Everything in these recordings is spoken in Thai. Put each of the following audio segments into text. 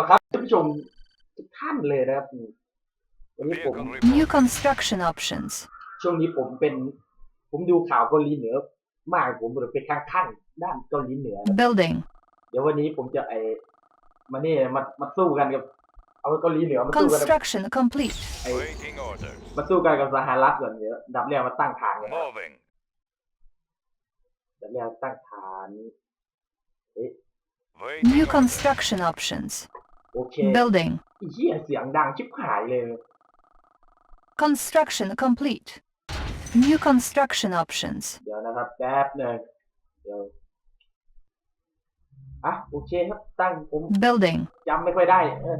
ละครับท่านผู้ชมทุกท่านเลยนะครับวันนี้ผม Vehicle New report. construction options. ช่วงนี้ผมเป็น ผมดูข่าวเกาหลีเหนือ มากผมเลยเป็นข้างๆด้านเกาหลีเหนือนะ Building. เดี๋ยววันนี้ผมจะไอมานี่มามาสู้กันกับเอาเกาหลีเหนือมาสู้กันกับ Construction complete. ไอ Waiting orders. มาสู้กันกับสหรัฐก่อนเดี๋ยวดับแรกมาตั้งฐานก่อนนะ Moving. ดับแรกตั้งฐานเอ๊ะ Waiting New orders. construction options. โอเค Building. ไอ้เหี้ยเสียงดังชิบหายเลย Construction complete. New construction options. เดี๋ยวนะครับแป๊บหนึ่งเดี๋ยวอะโอเคครับตั้งผม Building. จำไม่ค่อยได้เออ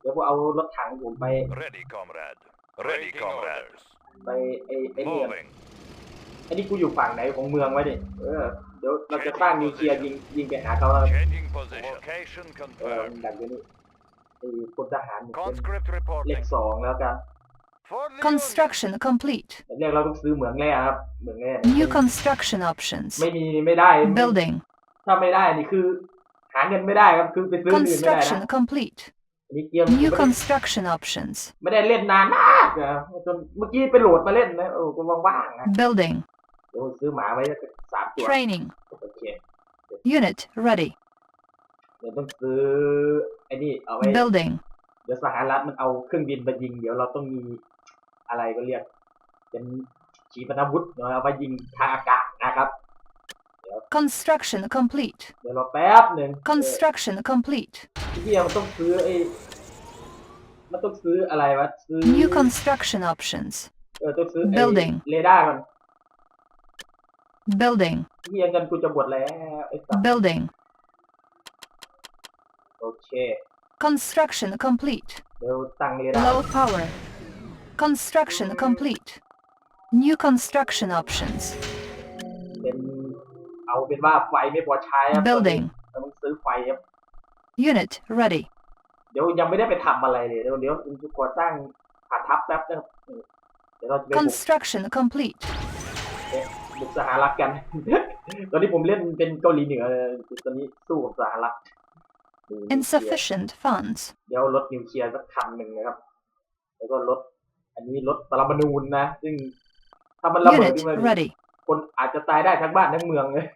เดี๋ยวผมเอารถถังผมไป Ready, comrade. Ready, comrade. ไปไอ้ไอ้เนี่ย Moving. ไอ้นี่กูอยู่ฝั่งไหนของเมืองวะเนี่ยเออ เดี๋ยวเราจะสร้างนิวเคลียร์ยิงยิงไปหาเขาแล้ว Changing position. Location เออ confirmed. ดักอยู่นี่ไอ้พลทหารเป็น Conscript เล reporting. ขสองแล้วกัน For the Construction complete. เรียกเราต้องซื้อเหมืองแร่ครับ เหมืองแร่ New construction options. ไม่มีไม่ได้ Building. ถ้าไม่ได้นี่คือ หาเงินไม่ได้ครับคือไปซื้ออื่นไม่ได้ Construction นะ complete. อันนี้เกม New ไม่ได้ construction options. ไม่ได้เล่นนานมากอะจนเมื่อกี้ไปโหลดมาเล่นนะโอ้ก็ว่างๆนะ Building. เดี๋ยวซื้อหมาไว้สักสามตัว Training. โอเค Unit ready. เดี๋ยวต้องซื้อไอ้นี่เอาไว้ Building. เดี๋ยวสหรัฐมันเอาเครื่องบินมายิง เดี๋ยวเราต้องมีอะไรก็เรียก เป็นขีปนาวุธเนาะเอาไปยิงทางอากาศนะครับ Construction complete. เดี๋ยวเราแป๊บหนึ่ง Construction complete. ที่เดียมันต้องซื้อไอ้มันต้องซื้ออะไรวะซื้อ New construction options. เออต้องซื้อไอ้ Building เรดาร์ก่อน Building. ที่เดียเงินกูจะหมดแล้วไอ้สัส Building. โอเค Construction complete. เดี๋ยวตั้งเรดาร์ Low power. Construction complete. New construction options. เป็นเอาเป็นว่าไฟไม่พอใช้ครับ Building. เราต้องซื้อไฟครับ Unit ready. เดี๋ยวยังไม่ได้ไปทำอะไรเลยเดี๋ยวเดี๋ยวผมจะก่อสร้างฐานทัพแป๊บนะครับเดี๋ยวเราจะไปบุก Construction complete. บุกสหรัฐกัน ตอนนี้ผมเล่นเป็นเกาหลีเหนือเลยตอนนี้สู้กับสหรัฐนี่ Insufficient funds. เดี๋ยวรถนิวเคลียร์สักคันหนึ่งนะครับ แล้วก็รถอันนี้รถปรมาณูนะ ซึ่งถ้ามันระเบิด Unit ขึ้นมา ready. คนอาจจะตายได้ทั้งบ้านทั้งเมืองเลย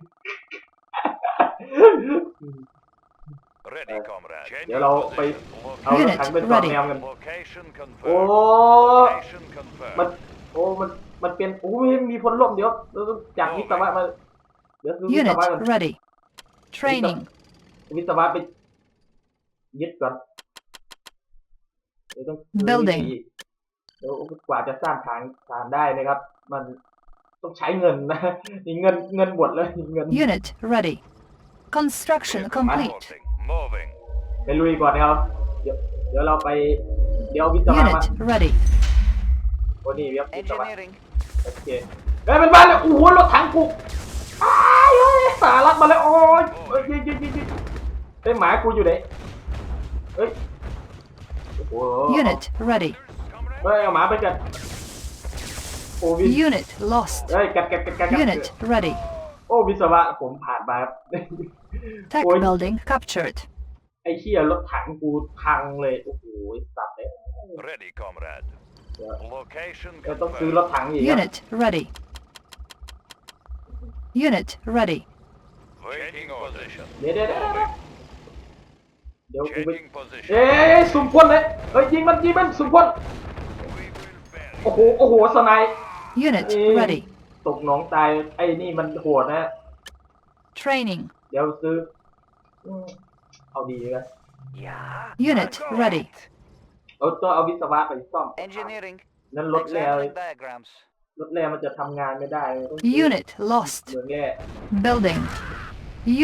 Ready, comrade. เดี๋ยวเราไปเอารถ Unit ถังไปสอด ready แนวกัน Location โอ้ confirmed. Location มัน confirmed. โอ้ มันมันเป็นโอ้ยมีพลร่มเดี๋ยวเราต้องจับวิศวะมาเดี๋ยวซื้อวิศ Unit วะก่อน ready. Training. วิศวะไปยึดก่อนเดี๋ยวต้องซื้อ Building วิธีเดี๋ยวกว่าจะสร้างฐานฐานได้นะครับ มันต้องใช้เงินนะนี่เงินเงินหมดเลยเงิน Unit ready. Construction Vehicle complete. reporting. Moving. ไปลุยก่อนนะครับ เดี๋ยวเดี๋ยวเราไปเดี๋ยววิศวะมา Unit ready. โอ้นี่ครับวิศวะ Engineering. โอเคเฮ้ยมันมานเลยโอ้โหรถถังกูอ้ายเฮ้ยสารัดมาแล้วโอ้ยเฮ้ยยิงยิงยิงยิงเฮ้ยหมากูอยู่ไหนเฮ้ยโอ้โห Unit ready. เฮ้ยเอาหมาไปกันโอ้วิ Unit lost. เฮ้ยกัดกัดกัดกัดกัด Unit ready. โอ้วิศวะผมผ่านมาครับ Tech Oi. building captured. ไอ้เหี้ยรถถังกูพังเลยโอ้โหสัตว์เลย Ready, comrade. Location เราต้องซื้อร confirmed. ถถังอีกครับ Unit ready. Unit ready. Waiting position. เดี๋ยวเดี๋ยวเดี๋ยวเดี๋ยวเดี๋ยวกูไป Changing position. เอ้ยสุ่มพลเลยเฮ้ยยิงมันยิงมันสุ่มพล We will bury. โอ้โหโอ้โหสไนป์ Unit Eh. ready. ตกหนองตายไอ้นี่มันโหดนะ Training. เดี๋ยวซื้ออืมเอาดีเลย Yeah. Unit I'm going. ready. เอาตัวเอาวิศวะไปซ่อม Engineering. นั้นรถแร่ Examining diagrams. รถแร่มันจะทำงานไม่ได้ต้อง Unit lost. เหมืองแร่ Building.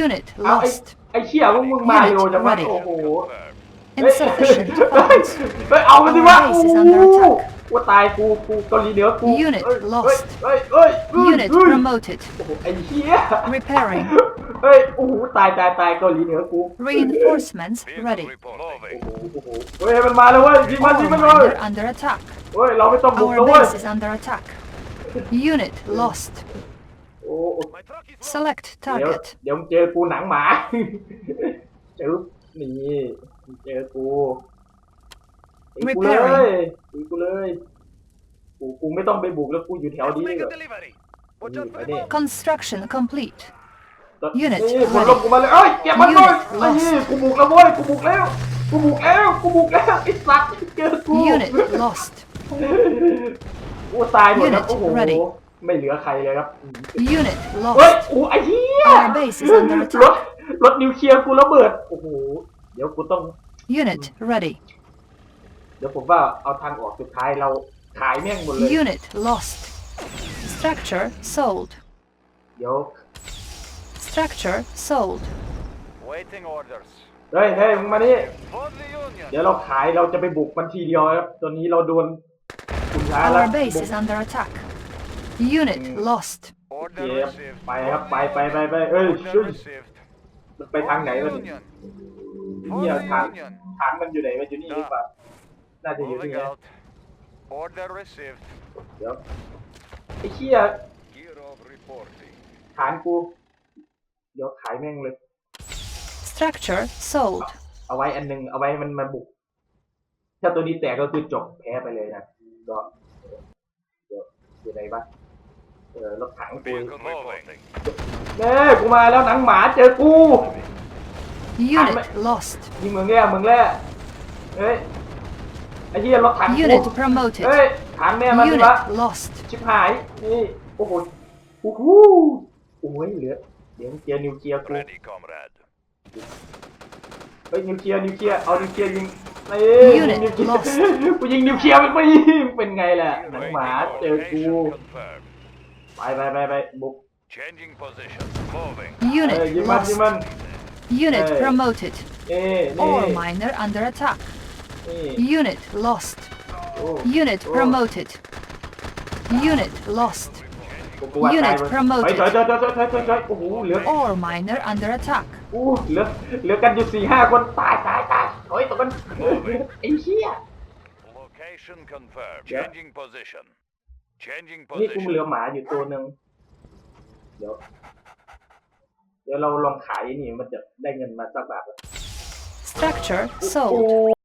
Unit เอาไอ้ lost. ไอ้เชี่ยพวกมึงมาเร็วจังวะ Ready. โอ้โห Confirmed. เฮ้ย Insufficient เฮ้ย funds. เฮ้ยเอามันสิวะ Our โอ้ base is โห under attack. ว่าตายกูกูเกาหลีเหนือกู Unit เฮ้ย lost. เฮ้ยเฮ้ยเฮ้ย Unit เฮ้ย promoted. โอ้โหไอ้เชี่ย Repairing. เฮ้ยโอ้โหตายตายตายเกาหลีเหนือกู Reinforcements Vehicle ready. reporting. โอ้โหโอ้โหเฮ้ยมันมาแล้วเว้ยยิงมันยิงมันเลย Commander under attack. เฮ้ยเราไม่ต้องบุก Our แล้วเว้ย base is under attack. Unit lost. โอ้โห My truck is Select เดี๋ยว target. เดี๋ยวมึงเจอกูหนังหมา จึ๊บนี่เจอกู ตีกูเลย Repairing ตีกูเลย กูกูไม่ต้องไปบุกแล้วกูอยู่แถวนี้ Make แบ a บ delivery. Watch Mm, out for I the did. bomb. Construction complete. นี่ Unit คน ready ลงกูมาเลยเอ้ยเก็บมันหน่อย Unit ไอ้ lost นี่กูบุกแล้วเว้ยกูบุกแล้วกูบุกแล้วกูบุกแล้วไอ้สัตว์เจอกู Unit lost. กูตายหมดแล้ว Unit โอ้โห ready ไม่เหลือใครเลยครับ Unit เฮ้ย lost. โอ้ไอ้เหี้ย Our base is under รถ attack. รถนิวเคลียร์กูระเบิด โอ้โห เดี๋ยวกูต้อง Unit ready. เดี๋ยวผมว่าเอาทางออกสุดท้ายเราขายแม่งหมดเลย Unit lost. Structure sold. เดี๋ยว Structure sold. Waiting orders. เฮ้ยเฮ้ยมึงมานี่ For the Union. เดี๋ยวเราขายเราจะไปบุกมันทีเดียวครับตอนนี้เราโดนคุณช้าแล้ว Our base is under attack. Unit lost. Order เก็บ received. ไปครับไปไปไปไปเอ้ย Order ช่วย received. มันไปทางไหน For วะ the เนี่ย Union. เนี่ย For the ทาง Union. ทางมันอยู่ไหนวะอยู่นี่หรือเปล่า น่าจะอยู่นี่ Moving นะ out. Order received. เดี๋ยวไอ้เหี้ย Gear of reporting. ฐานกู เดี๋ยวขายแม่งเลย Structure sold. เอาไว้อันหนึง เอาไว้มันมาบุก ถ้าตัวนี้แตกก็คือจบแพ้ไปเลยนะก็เดี๋ยวอยู่ไหนบ้างเออรถถังกู Vehicle reporting. เน่กูมาแล้วหนังหมาเจอกู Unit lost. ยิงมึงแร่มึงแร่เฮ้ย ไอ้เหี้ยรถถังกู Unit promoted. เฮ้ยฐานแม่มันสิวะ Unit lost. ชิบหาย นี่ โอ้โหโอ้โหโอ้ยเหลือ เดี๋ยวนิวเคลียร์นิวเคลียร์กู Ready, comrade. เฮ้ยนิวเคลียร์นิวเคลียร์เอานิวเคลียร์ยิงเอ้ย Unit นิวเคลียร์ lost กูยิงนิวเคลียร์มันไม่ยิงเป็นไงล่ะหนังหมาเจอกู Location confirmed. ไปไปไปไปบุก Changing position. Moving. เอ้ย Unit ยิงมันยิง lost. มัน Unit Hey. promoted. เอ้ยนี่ Ore miner under attack. นี่ Unit lost. โอ้ Unit Oh. promoted. Unit lost. กูกลัวตาย Unit มัน promoted. ไปถอยถอยถอยถอยถอยถอยถอยโอ้โหเหลือ Ore miner under attack. อู้เหลือเหลือกันอยู่สี่ห้าคนตายตายตายถอยตกกันไอ้เหี้ย Location confirmed. Yeah. Changing position. Changing นี่กูเหลือ position. หมาอยู่ตัวหนึ่งเดี๋ยว เดี๋ยวเราลองขายนี่มันจะได้เงินมาสักบาทละ Structure โอ้ sold.